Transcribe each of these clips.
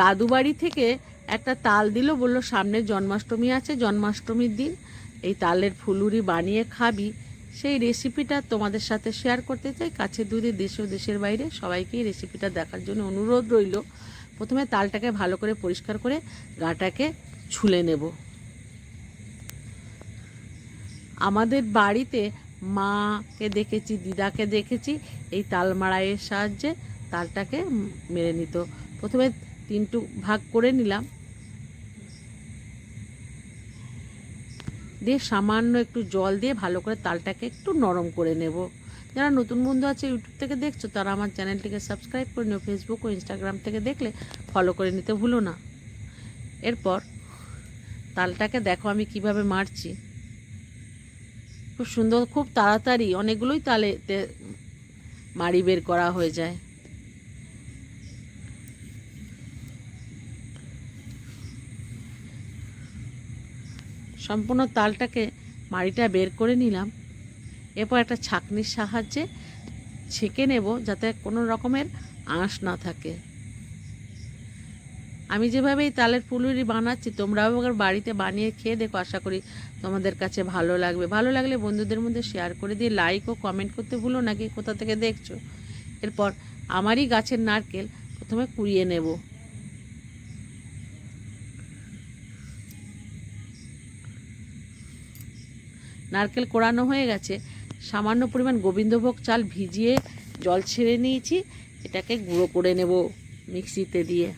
দাদু বাড়ি থেকে একটা তাল দিল, বলল, সামনে জন্মাষ্টমী আছে, জন্মাষ্টমীর দিন এই তালের ফুলুরি বানিয়ে খাবি। সেই রেসিপিটা তোমাদের সাথে শেয়ার করতে চাই। কাছে দূরে দেশ ও দেশের বাইরে সবাইকেই রেসিপিটা দেখার জন্য অনুরোধ রইল। প্রথমে তালটাকে ভালো করে পরিষ্কার করে গাটাকে ছুলে নেব। আমাদের বাড়িতে মাকে দেখেছি, দিদাকে দেখেছি। এই তাল মাড়াইয়ের সাহায্যে তালটাকে মেরে নিত। প্রথমে তিনটু ভাগ করে নিলাম। দিয়ে সামান্য একটু জল দিয়ে ভালো করে তালটাকে একটু নরম করে নেব। যারা নতুন বন্ধু আছে ইউটিউব থেকে দেখছ, তারা আমার চ্যানেলটিকে সাবস্ক্রাইব করে নিও ফেসবুক ও ইনস্টাগ্রাম থেকে দেখলে ফলো করে নিতে ভুলো না। এরপর তালটাকে দেখো আমি কীভাবে মারছি। খুব সুন্দর, খুব তাড়াতাড়ি অনেকগুলোই তালে মাড়ি বের করা হয়ে যায়। সম্পূর্ণ তালটাকে মাড়িটা বের করে নিলাম। এরপর একটা ছাঁকনির সাহায্যে ছেঁকে নেব যাতে কোনো রকমের আঁশ না থাকে। আমি যেভাবে এই তালের ফুলুরি বানাচ্ছি, তোমরাও এবার বাড়িতে বানিয়ে খেয়ে দেখো। আশা করি তোমাদের কাছে ভালো লাগবে। ভালো লাগলে বন্ধুদের মধ্যে শেয়ার করে দিয়ে লাইক ও কমেন্ট করতে ভুলো নাকি কোথা থেকে দেখছ? এরপর আমারই গাছের নারকেল প্রথমে কুড়িয়ে নেব। নারকেল কোড়ানো হয়ে গেছে। সামান্য পরিমাণ গোবিন্দভোগ চাল ভিজিয়ে জল ছেড়ে নিয়েছি। এটাকে গুঁড়ো করে নেব মিক্সিতে দিয়ে।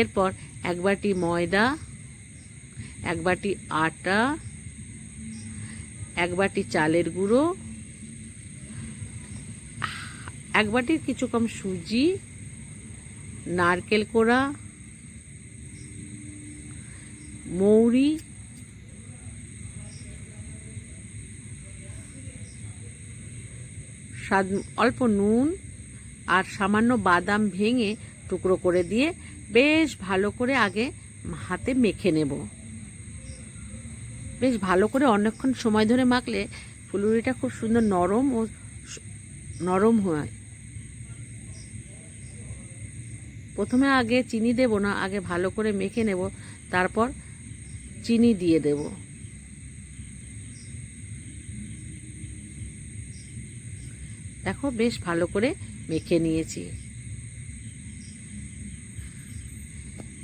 এরপর এক বাটি ময়দা, এক বাটি আটা, এক বাটি চালের গুঁড়ো, এক বাটির কিছু কম সুজি, নারকেল কোড়া মৌরি। স্বাদ, অল্প নুন আর সামান্য বাদাম ভেঙে টুকরো করে দিয়ে বেশ ভালো করে আগে হাতে মেখে নেব। বেশ ভালো করে অনেকক্ষণ সময় ধরে মাখলে ফুলুরিটা খুব সুন্দর নরম ও নরম হয়। প্রথমে আগে চিনি দেব না, আগে ভালো করে মেখে নেব, তারপর চিনি দিয়ে দেব। দেখো, বেশ ভালো করে মেখে নিয়েছি।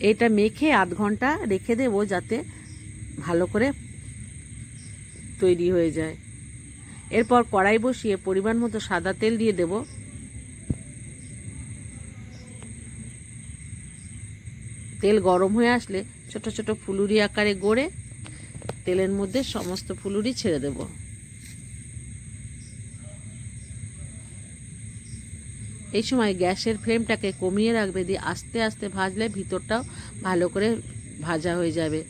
এটা মেখে আধ ঘণ্টা রেখে দেব যাতে ভালো করে তৈরি হয়ে যায়। এরপর কড়াই বসিয়ে পরিমাণ মতো সাদা তেল দিয়ে দেব। তেল গরম হয়ে আসলে ছোট ছোট ফুলুরি আকারে গড়ে তেলের মধ্যে সমস্ত ফুলুরি ছেড়ে দেব। এই সময় গ্যাসের ফ্লেমটাকে কমিয়ে রাখবে দিয়ে আস্তে আস্তে ভাজলে ভিতরটাও ভালো করে ভাজা হয়ে যাবে।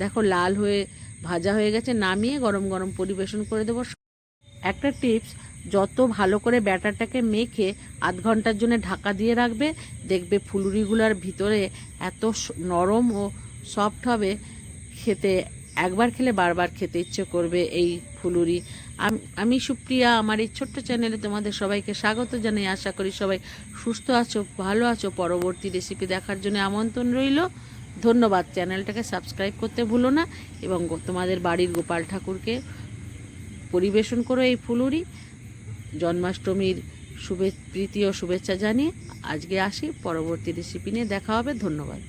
দেখো লাল হয়ে ভাজা হয়ে গেছে, নামিয়ে গরম গরম পরিবেশন করে দেবো। একটা টিপস যত ভালো করে ব্যাটারটাকে মেখে আধ ঘণ্টার জন্য ঢাকা দিয়ে রাখবে, দেখবে ফুলুরিগুলোর ভিতরে এত নরম ও সফট হবে, খেতে, একবার খেলে বারবার খেতে ইচ্ছে করবে এই ফুলুরি। আমি সুপ্রিয়া, আমার এই ছোট্ট চ্যানেলে তোমাদের সবাইকে স্বাগত জানাই। আশা করি সবাই সুস্থ আছো, ভালো আছো। পরবর্তী রেসিপি দেখার জন্য আমন্ত্রণ রইল। ধন্যবাদ। চ্যানেলটাকে সাবস্ক্রাইব করতে ভুলো না এবং তোমাদের বাড়ির গোপাল ঠাকুরকে পরিবেশন করো এই ফুলুরি। জন্মাষ্টমীর শুভে প্রীতি ও শুভেচ্ছা জানিয়ে আজকে আসি। পরবর্তী রেসিপি নিয়ে দেখা হবে। ধন্যবাদ।